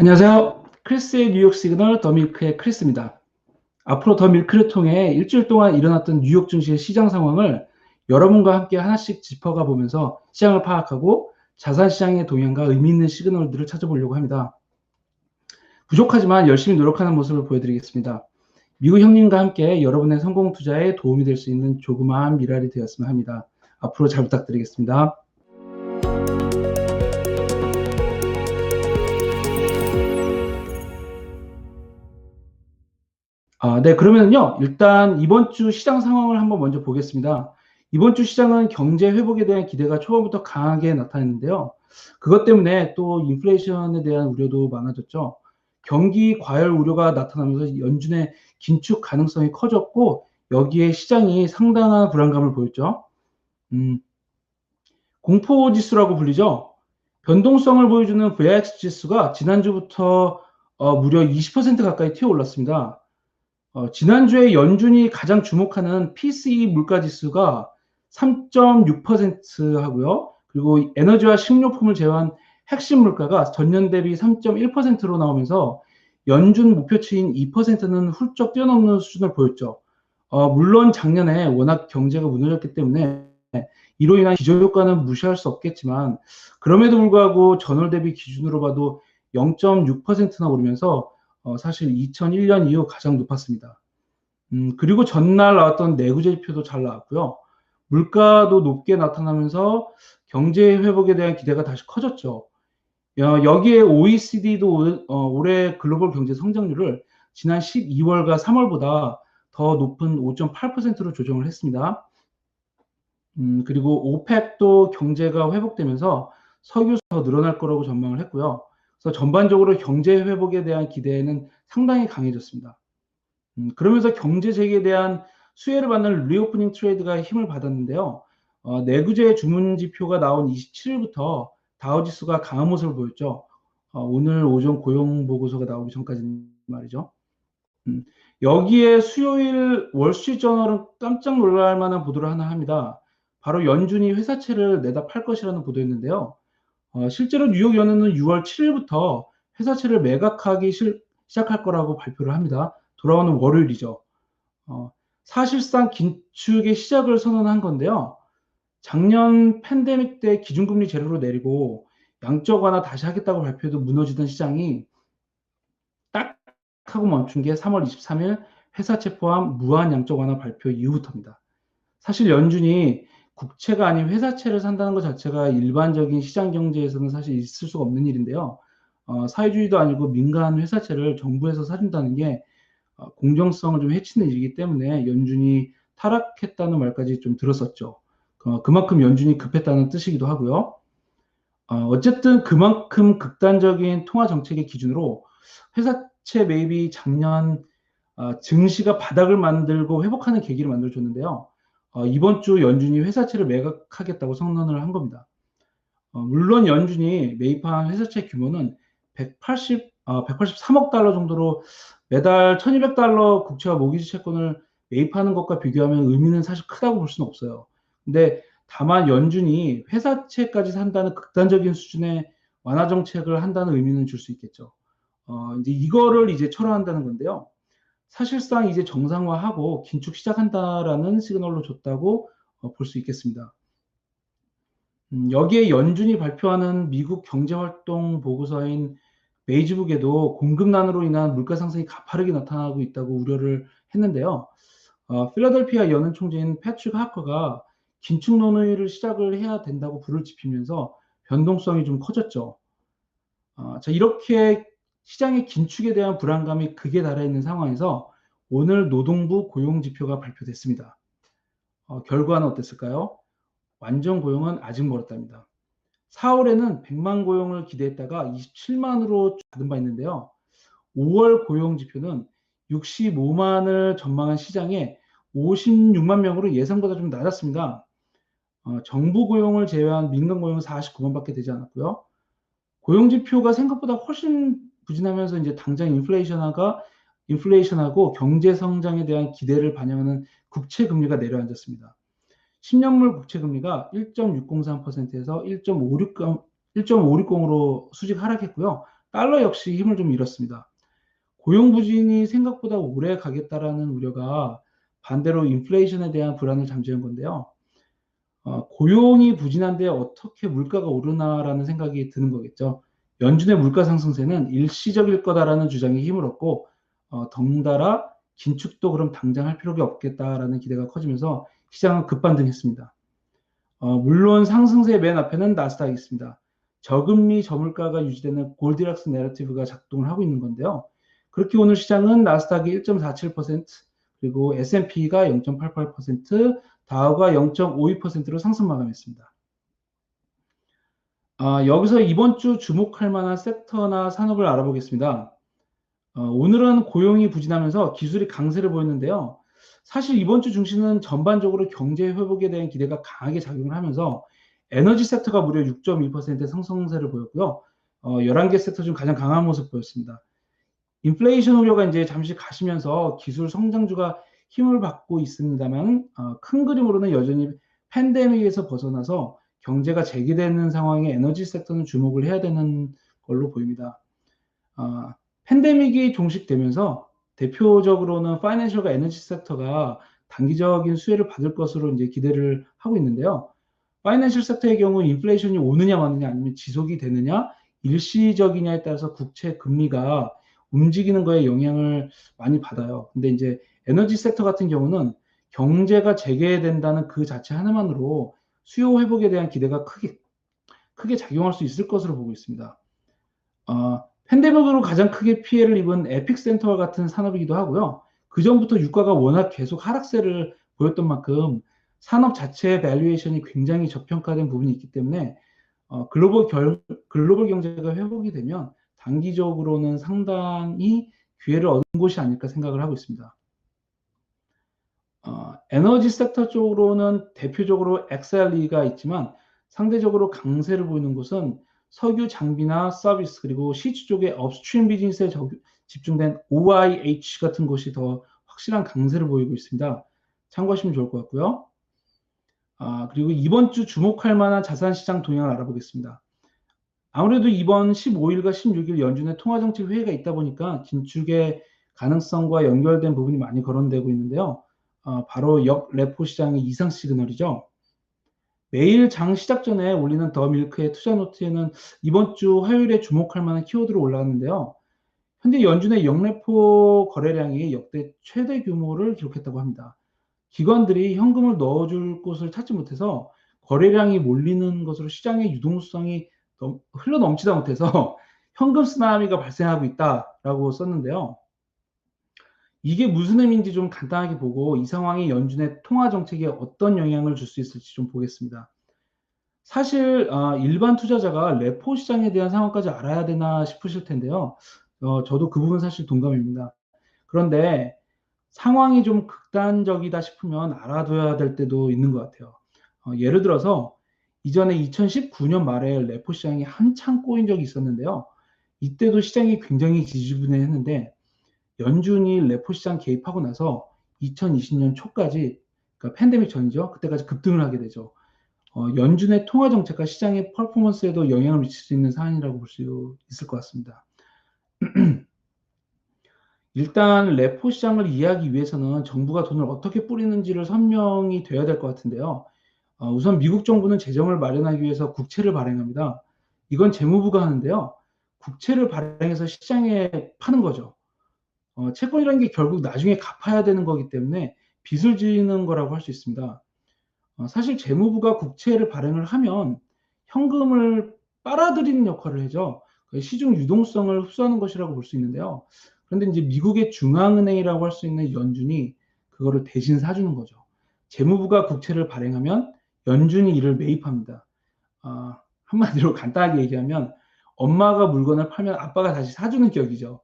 안녕하세요. 크리스의 뉴욕 시그널 더 밀크의 크리스입니다. 앞으로 더 밀크를 통해 일주일 동안 일어났던 뉴욕 증시의 시장 상황을 여러분과 함께 하나씩 짚어가 보면서 시장을 파악하고 자산 시장의 동향과 의미 있는 시그널들을 찾아보려고 합니다. 부족하지만 열심히 노력하는 모습을 보여드리겠습니다. 미국 형님과 함께 여러분의 성공 투자에 도움이 될 수 있는 조그마한 미랄이 되었으면 합니다. 앞으로 잘 부탁드리겠습니다. 아, 네, 그러면요. 일단 이번 주 시장 상황을 한번 먼저 보겠습니다. 이번 주 시장은 경제 회복에 대한 기대가 초반부터 강하게 나타났는데요. 그것 때문에 또 인플레이션에 대한 우려도 많아졌죠. 경기 과열 우려가 나타나면서 연준의 긴축 가능성이 커졌고 여기에 시장이 상당한 불안감을 보였죠. 음, 공포 지수라고 불리죠. 변동성을 보여주는 VIX 지수가 지난주부터 어, 무려 20% 가까이 튀어 올랐습니다. 어, 지난주에 연준이 가장 주목하는 PCE 물가 지수가 3.6% 하고요. 그리고 에너지와 식료품을 제외한 핵심 물가가 전년 대비 3.1%로 나오면서 연준 목표치인 2%는 훌쩍 뛰어넘는 수준을 보였죠. 어, 물론 작년에 워낙 경제가 무너졌기 때문에 이로 인한 기저효과는 무시할 수 없겠지만 그럼에도 불구하고 전월 대비 기준으로 봐도 0.6%나 오르면서 어, 사실 2001년 이후 가장 높았습니다. 음, 그리고 전날 나왔던 내구재 지표도 잘 나왔고요. 물가도 높게 나타나면서 경제 회복에 대한 기대가 다시 커졌죠. 어, 여기에 OECD도 어, 올해 글로벌 경제 성장률을 지난 12월과 3월보다 더 높은 5.8%로 조정을 했습니다. 음, 그리고 오펙도 경제가 회복되면서 석유 더 늘어날 거라고 전망을 했고요. 그래서 전반적으로 경제 회복에 대한 기대는 상당히 강해졌습니다. 음, 그러면서 경제 재개에 대한 수혜를 받는 리오프닝 트레이드가 힘을 받았는데요. 어, 내구재 주문 지표가 나온 27일부터 다우지수가 강한 모습을 보였죠. 어, 오늘 오전 고용 보고서가 나오기 전까지 말이죠. 음, 여기에 수요일 월스트리트저널은 깜짝 놀랄 만한 보도를 하나 합니다. 바로 연준이 회사채를 내다 팔 것이라는 보도였는데요. 어, 실제로 뉴욕 연은은 6월 7일부터 회사채를 매각하기 실, 시작할 거라고 발표를 합니다. 돌아오는 월요일이죠. 어, 사실상 긴축의 시작을 선언한 건데요. 작년 팬데믹 때 기준금리 제로로 내리고 양적 완화 다시 하겠다고 발표해도 무너지던 시장이 딱 하고 멈춘 게 3월 23일 회사채 포함 무한 양적 완화 발표 이후부터입니다. 사실 연준이 국채가 아닌 회사채를 산다는 것 자체가 일반적인 시장 경제에서는 사실 있을 수가 없는 일인데요. 어, 사회주의도 아니고 민간 회사채를 정부에서 사준다는 게 어, 공정성을 좀 해치는 일이기 때문에 연준이 타락했다는 말까지 좀 들었었죠. 어, 그만큼 연준이 급했다는 뜻이기도 하고요. 어, 쨌든 그만큼 극단적인 통화 정책의 기준으로 회사채 매입이 작년 어, 증시가 바닥을 만들고 회복하는 계기를 만들어줬는데요. 어, 이번 주 연준이 회사채를 매각하겠다고 선언을 한 겁니다. 어, 물론 연준이 매입한 회사채 규모는 180, 어, 183억 달러 정도로 매달 1200달러 국채와 모기지 채권을 매입하는 것과 비교하면 의미는 사실 크다고 볼 수는 없어요. 근데 다만 연준이 회사채까지 산다는 극단적인 수준의 완화 정책을 한다는 의미는 줄 수 있겠죠. 어, 이제 이거를 이제 철회한다는 건데요. 사실상 이제 정상화하고 긴축 시작한다라는 시그널로 줬다고 어, 볼 수 있겠습니다. 음, 여기에 연준이 발표하는 미국 경제활동 보고서인 베이지북에도 공급난으로 인한 물가 상승이 가파르게 나타나고 있다고 우려를 했는데요. 어, 필라델피아 연은 총재인 패트릭 하커가 긴축 논의를 시작을 해야 된다고 불을 지피면서 변동성이 좀 커졌죠. 어, 자 이렇게 시장의 긴축에 대한 불안감이 극에 달해 있는 상황에서 오늘 노동부 고용 지표가 발표됐습니다. 어, 결과는 어땠을까요? 완전 고용은 아직 멀었답니다. 4월에는 100만 고용을 기대했다가 27만으로 받은 바 있는데요. 5월 고용 지표는 65만을 전망한 시장에 56만 명으로 예상보다 좀 낮았습니다. 어, 정부 고용을 제외한 민간 고용은 49만밖에 되지 않았고요. 고용 지표가 생각보다 훨씬 부진하면서 이제 당장 인플레이션화가 인플레이션하고 경제 성장에 대한 기대를 반영하는 국채 금리가 내려앉았습니다. 10년물 국채 금리가 1.603%에서 1.560, 1.560으로 수직 하락했고요. 달러 역시 힘을 좀 잃었습니다. 고용 부진이 생각보다 오래 가겠다라는 우려가 반대로 인플레이션에 대한 불안을 잠재운 건데요. 어, 고용이 부진한데 어떻게 물가가 오르나라는 생각이 드는 거겠죠. 연준의 물가 상승세는 일시적일 거다라는 주장에 힘을 얻고 어, 덩달아 긴축도 그럼 당장 할 필요가 없겠다라는 기대가 커지면서 시장은 급반등했습니다. 어, 물론 상승세의 맨 앞에는 나스닥이 있습니다. 저금리 저물가가 유지되는 골디락스 내러티브가 작동을 하고 있는 건데요. 그렇게 오늘 시장은 나스닥이 1.47% 그리고 S&P가 0.88% 다우가 0.52%로 상승 마감했습니다. 아, 여기서 이번 주 주목할 만한 섹터나 산업을 알아보겠습니다. 어, 오늘은 고용이 부진하면서 기술이 강세를 보였는데요. 사실 이번 주 중심은 전반적으로 경제 회복에 대한 기대가 강하게 작용을 하면서 에너지 섹터가 무려 6.2%의 상승세를 보였고요. 어, 11개 섹터 중 가장 강한 모습 보였습니다. 인플레이션 우려가 이제 잠시 가시면서 기술 성장주가 힘을 받고 있습니다만 어, 큰 그림으로는 여전히 팬데믹에서 벗어나서 경제가 재개되는 상황에 에너지 섹터는 주목을 해야 되는 걸로 보입니다. 어, 팬데믹이 종식되면서 대표적으로는 파이낸셜과 에너지 섹터가 단기적인 수혜를 받을 것으로 이제 기대를 하고 있는데요. 파이낸셜 섹터의 경우 인플레이션이 오느냐 마느냐 아니면 지속이 되느냐 일시적이냐에 따라서 국채 금리가 움직이는 거에 영향을 많이 받아요. 근데 이제 에너지 섹터 같은 경우는 경제가 재개된다는 그 자체 하나만으로 수요 회복에 대한 기대가 크게 크게 작용할 수 있을 것으로 보고 있습니다. 어, 팬데믹으로 가장 크게 피해를 입은 에픽센터와 같은 산업이기도 하고요. 그 전부터 유가가 워낙 계속 하락세를 보였던 만큼 산업 자체의 밸류에이션이 굉장히 저평가된 부분이 있기 때문에 어, 글로벌, 결, 글로벌 경제가 회복이 되면 단기적으로는 상당히 기회를 얻은 곳이 아닐까 생각을 하고 있습니다. 어, 에너지 섹터 쪽으로는 대표적으로 XLE가 있지만 상대적으로 강세를 보이는 곳은 석유 장비나 서비스 그리고 시추 쪽의 업스트림 비즈니스에 집중된 OIH 같은 곳이 더 확실한 강세를 보이고 있습니다. 참고하시면 좋을 것 같고요. 아, 그리고 이번 주 주목할 만한 자산 시장 동향을 알아보겠습니다. 아무래도 이번 15일과 16일 연준의 통화정책 회의가 있다 보니까 긴축의 가능성과 연결된 부분이 많이 거론되고 있는데요. 어, 바로 역 레포 시장의 이상 시그널이죠. 매일 장 시작 전에 올리는 더 밀크의 투자 노트에는 이번 주 화요일에 주목할 만한 키워드로 올라왔는데요. 현재 연준의 역레포 거래량이 역대 최대 규모를 기록했다고 합니다. 기관들이 현금을 넣어줄 곳을 찾지 못해서 거래량이 몰리는 것으로 시장의 유동성이 흘러 넘치다 못해서 현금 쓰나미가 발생하고 있다라고 썼는데요. 이게 무슨 의미인지 좀 간단하게 보고 이 상황이 연준의 통화 정책에 어떤 영향을 줄 수 있을지 좀 보겠습니다. 사실 어, 일반 투자자가 레포 시장에 대한 상황까지 알아야 되나 싶으실 텐데요. 어, 저도 그 부분 사실 동감입니다. 그런데 상황이 좀 극단적이다 싶으면 알아둬야 될 때도 있는 것 같아요. 어, 예를 들어서 이전에 2019년 말에 레포 시장이 한창 꼬인 적이 있었는데요. 이때도 시장이 굉장히 지지분해했는데 연준이 레포 시장 개입하고 나서 2020년 초까지 그러니까 팬데믹 전이죠. 그때까지 급등을 하게 되죠. 어, 연준의 통화 정책과 시장의 퍼포먼스에도 영향을 미칠 수 있는 사안이라고 볼 수 있을 것 같습니다. 일단 레포 시장을 이해하기 위해서는 정부가 돈을 어떻게 뿌리는지를 선명히 돼야 될 것 같은데요. 어, 우선 미국 정부는 재정을 마련하기 위해서 국채를 발행합니다. 이건 재무부가 하는데요. 국채를 발행해서 시장에 파는 거죠. 어, 채권이라는 게 결국 나중에 갚아야 되는 거기 때문에 빚을 지는 거라고 할 수 있습니다. 어, 사실 재무부가 국채를 발행을 하면 현금을 빨아들이는 역할을 해죠. 시중 유동성을 흡수하는 것이라고 볼 수 있는데요. 그런데 이제 미국의 중앙은행이라고 할 수 있는 연준이 그거를 대신 사주는 거죠. 재무부가 국채를 발행하면 연준이 이를 매입합니다. 어, 한마디로 간단하게 얘기하면 엄마가 물건을 팔면 아빠가 다시 사주는 격이죠.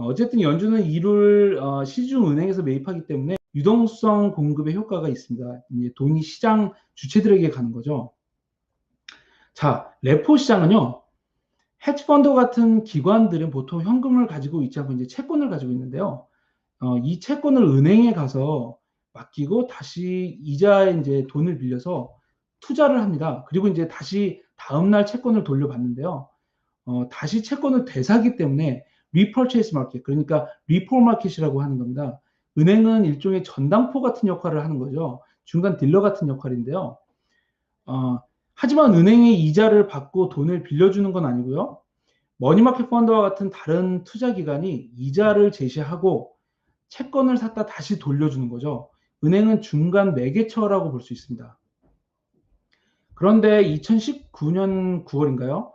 어, 어쨌든 연준은 이를 어, 시중은행에서 매입하기 때문에 유동성 공급의 효과가 있습니다. 돈이 시장 주체들에게 가는 거죠. 자, 레포 시장은요. 헤지펀드 같은 기관들은 보통 현금을 가지고 있지 않고 이제 채권을 가지고 있는데요. 어, 이 채권을 은행에 가서 맡기고 다시 이자에 이제 돈을 빌려서 투자를 합니다. 그리고 이제 다시 다음날 채권을 돌려받는데요. 어, 다시 채권을 되사기 때문에 리퍼체이스 마켓 그러니까 리포 마켓이라고 하는 겁니다. 은행은 일종의 전당포 같은 역할을 하는 거죠. 중간 딜러 같은 역할인데요. 어, 하지만 은행이 이자를 받고 돈을 빌려주는 건 아니고요. 머니마켓 펀드와 같은 다른 투자 기관이 이자를 제시하고 채권을 샀다 다시 돌려주는 거죠. 은행은 중간 매개처라고 볼 수 있습니다. 그런데 2019년 9월인가요?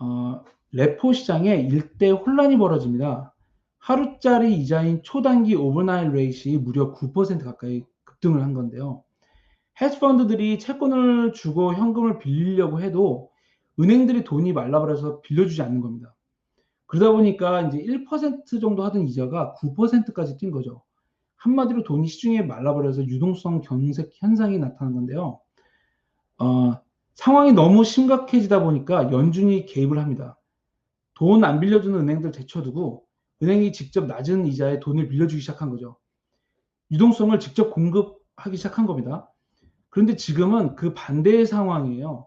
어, 레포 시장에 일대 혼란이 벌어집니다. 하루짜리 이자인 초단기 오버나잇 레이시 무려 9% 가까이 급등을 한 건데요. 헤지펀드들이 채권을 주고 현금을 빌리려고 해도 은행들이 돈이 말라버려서 빌려주지 않는 겁니다. 그러다 보니까 이제 1% 정도 하던 이자가 9%까지 뛴 거죠. 한마디로 돈이 시중에 말라버려서 유동성 경색 현상이 나타난 건데요. 어, 상황이 너무 심각해지다 보니까 연준이 개입을 합니다. 돈 안 빌려주는 은행들 제쳐두고 은행이 직접 낮은 이자에 돈을 빌려주기 시작한 거죠. 유동성을 직접 공급하기 시작한 겁니다. 그런데 지금은 그 반대의 상황이에요.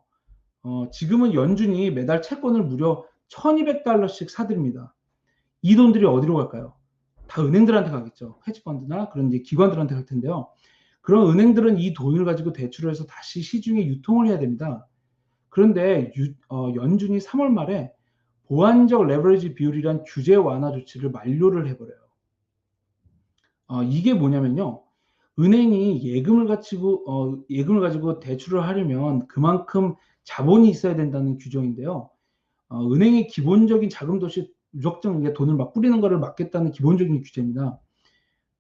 어, 지금은 연준이 매달 채권을 무려 1200달러씩 사드립니다. 이 돈들이 어디로 갈까요? 다 은행들한테 가겠죠. 헤지펀드나 그런 기관들한테 갈 텐데요. 그런 은행들은 이 돈을 가지고 대출을 해서 다시 시중에 유통을 해야 됩니다. 그런데 유, 어, 연준이 3월 말에 보완적 레버리지 비율이란 규제 완화 조치를 만료를 해버려요. 어, 이게 뭐냐면요. 은행이 예금을 가지고 어, 예금을 가지고 대출을 하려면 그만큼 자본이 있어야 된다는 규정인데요. 어, 은행의 기본적인 자금 도시 무적정 돈을 막 뿌리는 것을 막겠다는 기본적인 규제입니다.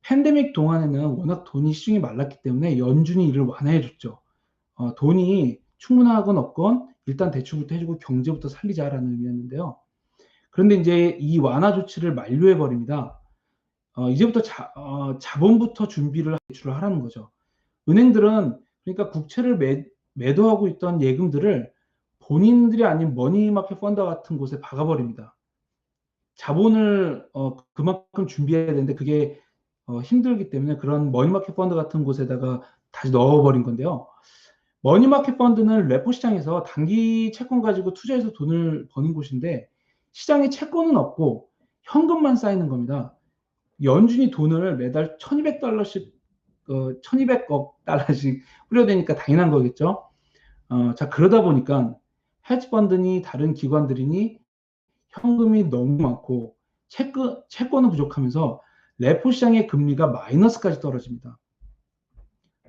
팬데믹 동안에는 워낙 돈이 시중에 말랐기 때문에 연준이 이를 완화해 줬죠. 어, 돈이 충분하건 없건 일단 대출부터 해주고 경제부터 살리자라는 의미였는데요. 그런데 이제 이 완화 조치를 만료해 버립니다. 어, 이제부터 자, 어, 자본부터 준비를 대출을 하라는 거죠. 은행들은 그러니까 국채를 매, 매도하고 있던 예금들을 본인들이 아닌 머니마켓 펀드 같은 곳에 박아버립니다. 자본을 어, 그만큼 준비해야 되는데 그게 어, 힘들기 때문에 그런 머니마켓 펀드 같은 곳에다가 다시 넣어버린 건데요. 머니마켓 펀드는 레포 시장에서 단기 채권 가지고 투자해서 돈을 버는 곳인데 시장에 채권은 없고 현금만 쌓이는 겁니다. 연준이 돈을 매달 1200달러씩 어, 1200억 달러씩 뿌려대니까 당연한 거겠죠. 어, 자 그러다 보니까 헤지펀드니 다른 기관들이니 현금이 너무 많고 채권, 채권은 부족하면서 레포 시장의 금리가 마이너스까지 떨어집니다.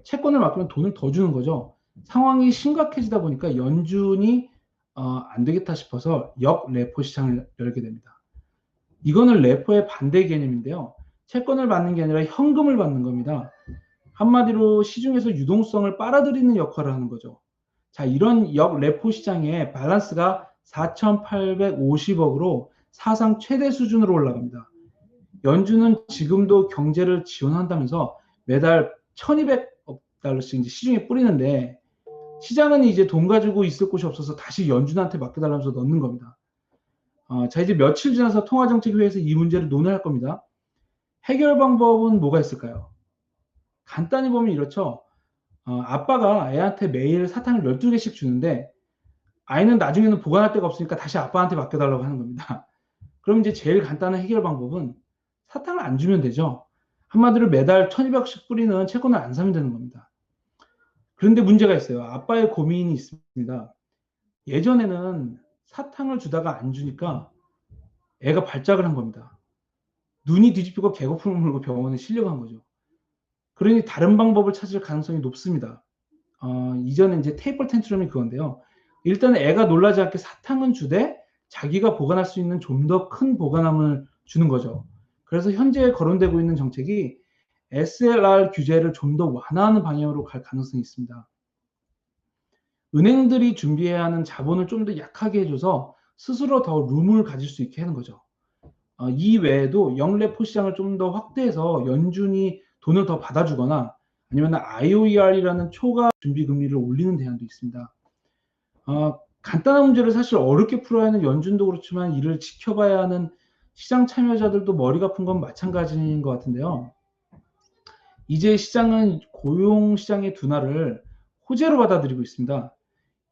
채권을 맡기면 돈을 더 주는 거죠. 상황이 심각해지다 보니까 연준이 어, 안 되겠다 싶어서 역 레포 시장을 열게 됩니다. 이거는 레포의 반대 개념인데요. 채권을 받는 게 아니라 현금을 받는 겁니다. 한마디로 시중에서 유동성을 빨아들이는 역할을 하는 거죠. 자, 이런 역 레포 시장의 밸런스가 4,850억으로 사상 최대 수준으로 올라갑니다. 연준은 지금도 경제를 지원한다면서 매달 1,200억 달러씩 시중에 뿌리는데 시장은 이제 돈 가지고 있을 곳이 없어서 다시 연준한테 맡겨달라면서 넣는 겁니다. 어, 자, 이제 며칠 지나서 통화정책회의에서 이 문제를 논의할 겁니다. 해결 방법은 뭐가 있을까요? 간단히 보면 이렇죠. 어, 아빠가 애한테 매일 사탕을 12개씩 주는데 아이는 나중에는 보관할 데가 없으니까 다시 아빠한테 맡겨달라고 하는 겁니다. 그럼 이제 제일 간단한 해결 방법은 사탕을 안 주면 되죠. 한마디로 매달 1200씩 뿌리는 채권을 안 사면 되는 겁니다. 그런데 문제가 있어요. 아빠의 고민이 있습니다. 예전에는 사탕을 주다가 안 주니까 애가 발작을 한 겁니다. 눈이 뒤집히고 개고픔을 물고 병원에 실려간 거죠. 그러니 다른 방법을 찾을 가능성이 높습니다. 어, 이전에 이제 테이블 텐트럼이 그건데요. 일단 애가 놀라지 않게 사탕은 주되 자기가 보관할 수 있는 좀 더 큰 보관함을 주는 거죠. 그래서 현재 거론되고 있는 정책이 SLR 규제를 좀 더 완화하는 방향으로 갈 가능성이 있습니다. 은행들이 준비해야 하는 자본을 좀 더 약하게 해줘서 스스로 더 룸을 가질 수 있게 하는 거죠. 어, 이 외에도 영래포 시장을 좀 더 확대해서 연준이 돈을 더 받아주거나 아니면 IOER이라는 초과 준비 금리를 올리는 대안도 있습니다. 어, 간단한 문제를 사실 어렵게 풀어야 하는 연준도 그렇지만 이를 지켜봐야 하는 시장 참여자들도 머리가 아픈 건 마찬가지인 것 같은데요. 이제 시장은 고용 시장의 둔화를 호재로 받아들이고 있습니다.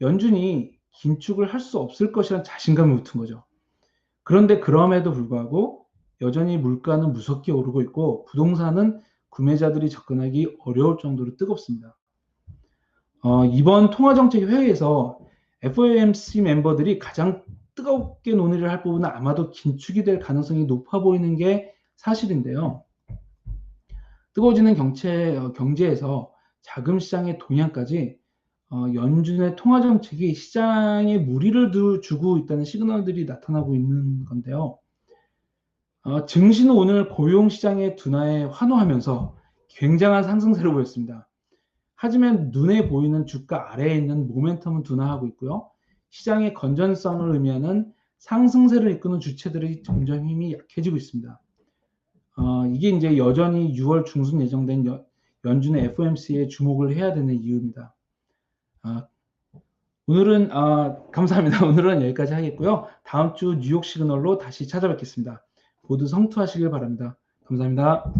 연준이 긴축을 할 수 없을 것이라는 자신감이 붙은 거죠. 그런데 그럼에도 불구하고 여전히 물가는 무섭게 오르고 있고 부동산은 구매자들이 접근하기 어려울 정도로 뜨겁습니다. 어, 이번 통화정책 회의에서 FOMC 멤버들이 가장 뜨겁게 논의를 할 부분은 아마도 긴축이 될 가능성이 높아 보이는 게 사실인데요. 뜨거워지는 경제, 어, 경제에서 자금 시장의 동향까지 어, 연준의 통화 정책이 시장에 무리를 두, 주고 있다는 시그널들이 나타나고 있는 건데요. 어, 증시는 오늘 고용 시장의 둔화에 환호하면서 굉장한 상승세를 보였습니다. 하지만 눈에 보이는 주가 아래에 있는 모멘텀은 둔화하고 있고요. 시장의 건전성을 의미하는 상승세를 이끄는 주체들이 점점 힘이 약해지고 있습니다. 어, 이게 이제 여전히 6월 중순 예정된 여, 연준의 FOMC에 주목을 해야 되는 이유입니다. 아, 오늘은 아, 감사합니다. 오늘은 여기까지 하겠고요. 다음 주 뉴욕 시그널로 다시 찾아뵙겠습니다. 모두 성투하시길 바랍니다. 감사합니다.